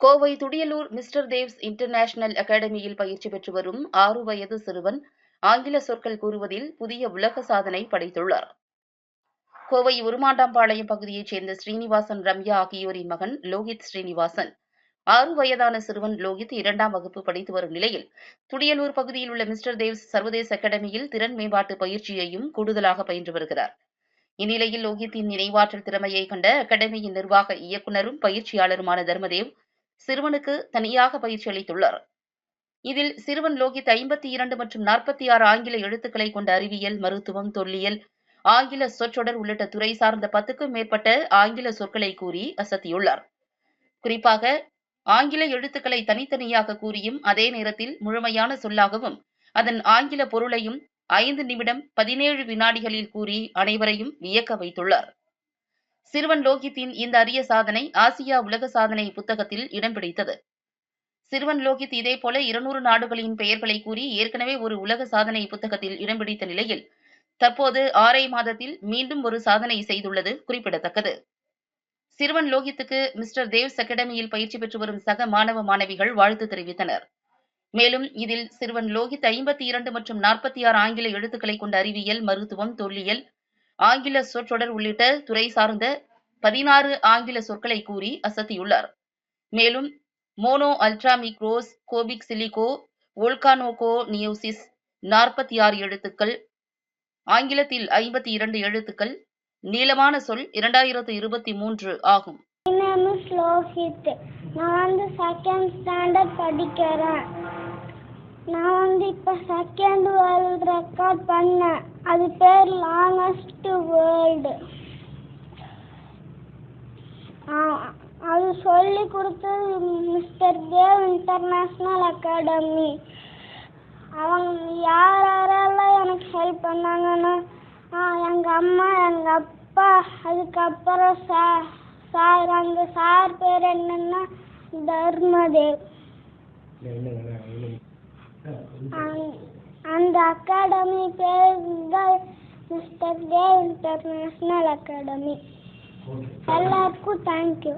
Kovai Thudiyalur mister Dev's international அகாடமியில் பயிற்சி பெற்று வரும் ஆறு வயது சிறுவன் ஆங்கில சொற்கள் கூறுவதில் புதிய உலக சாதனை படைத்துள்ளார். கோவை உருமாண்டாம்பாளையம் பகுதியைச் சேர்ந்த ஸ்ரீனிவாசன் ரம்யா ஆகியோரின் மகன் லோகித் ஸ்ரீனிவாசன். ஆறு வயதான சிறுவன் லோகித் இரண்டாம் வகுப்பு படித்து வரும் நிலையில் துடியலூர் பகுதியில் உள்ள மிஸ்டர் தேவ்ஸ் சர்வதேச அகாடமியில் திறன் மேம்பாட்டு பயிற்சியையும் கூடுதலாக பயின்று வருகிறார். இந்நிலையில் லோகித்தின் நினைவாற்றல் திறமையை கண்ட அகாடமியின் நிர்வாக இயக்குநரும் பயிற்சியாளருமான தர்மதேவ் சிறுவனுக்கு தனியாக பயிற்சி அளித்துள்ளார். இதில் சிறுவன் லோகித் ஐம்பத்தி இரண்டு மற்றும் நாற்பத்தி ஆறு ஆங்கில எழுத்துக்களை கொண்ட அறிவியல் மருத்துவம் தொல்லியல் ஆங்கில சொற்றொடர் உள்ளிட்ட துறை சார்ந்த பத்துக்கும் மேற்பட்ட ஆங்கில சொற்களை கூறி அசத்தியுள்ளார். குறிப்பாக ஆங்கில எழுத்துக்களை தனித்தனியாக கூறியும் அதே நேரத்தில் முழுமையான சொல்லாகவும் அதன் ஆங்கில பொருளையும் ஐந்து நிமிடம் பதினேழு வினாடிகளில் கூறி அனைவரையும் வியக்க வைத்துள்ளார். சிறுவன் லோகித்தின் இந்த அரிய சாதனை ஆசியா உலக சாதனை புத்தகத்தில் இடம் பிடித்தது. சிறுவன் லோகித் இதேபோல இருநூறு நாடுகளின் பெயர்களை கூறி ஏற்கனவே ஒரு உலக சாதனை புத்தகத்தில் இடம் பிடித்த நிலையில் தற்போது ஆறை மாதத்தில் மீண்டும் ஒரு சாதனை செய்துள்ளது குறிப்பிடத்தக்கது. சிறுவன் லோகித்துக்கு மிஸ்டர் தேவ்ஸ் அகாடமியில் பயிற்சி பெற்று வரும் சக மாணவ மாணவிகள் வாழ்த்து தெரிவித்தனர். மேலும் இதில் சிறுவன் லோகித் ஐம்பத்தி இரண்டு மற்றும் நாற்பத்தி ஆறு ஆங்கில எழுத்துக்களை கொண்ட அறிவியல் மருத்துவம் தொல்லியல் ஆங்கில சொற்றொடர் உள்ளிட்ட துறை சார்ந்த பதினாறு ஆங்கில சொற்களை கூறி அசத்தியுள்ளார். மேலும் மோனோ அல்ட்ராமிக்ரோஸ் கோபிக் சிலிகோ வோல்கானோகோ நியோசிஸ் நாற்பத்தி ஆறு எழுத்துக்கள் ஆங்கிலத்தில் ஐம்பத்தி இரண்டு எழுத்துக்கள் நீளமான சொல் இரண்டாயிரத்து இருபத்தி மூன்று ஆகும். நான் வந்து செகண்ட் ஸ்டாண்டர்ட் படிக்கிறேன். நான் வந்து இப்போ செகண்ட் வேர்ல்ட் ரெக்கார்ட் பண்ணேன். அது பேர் லாங்கஸ்ட் வேர்ல்டு அது சொல்லி கொடுத்தது மிஸ்டர் தேவ் இன்டர்நேஷ்னல் அகாடமி அவங்க யார் யாரெல்லாம் எனக்கு ஹெல்ப் பண்ணாங்கன்னா எங்கள் அம்மா எங்கள் அப்பா அதுக்கப்புறம் சார் சார் அந்த சார் பேர் என்னன்னா தர்மதேவ். அந்த- அந்த அகாடமி பேர் தான் மிஸ்டர் தேவ் இன்டர்நேஷ்னல் அகாடமி எல்லாருக்கும் தேங்க்யூ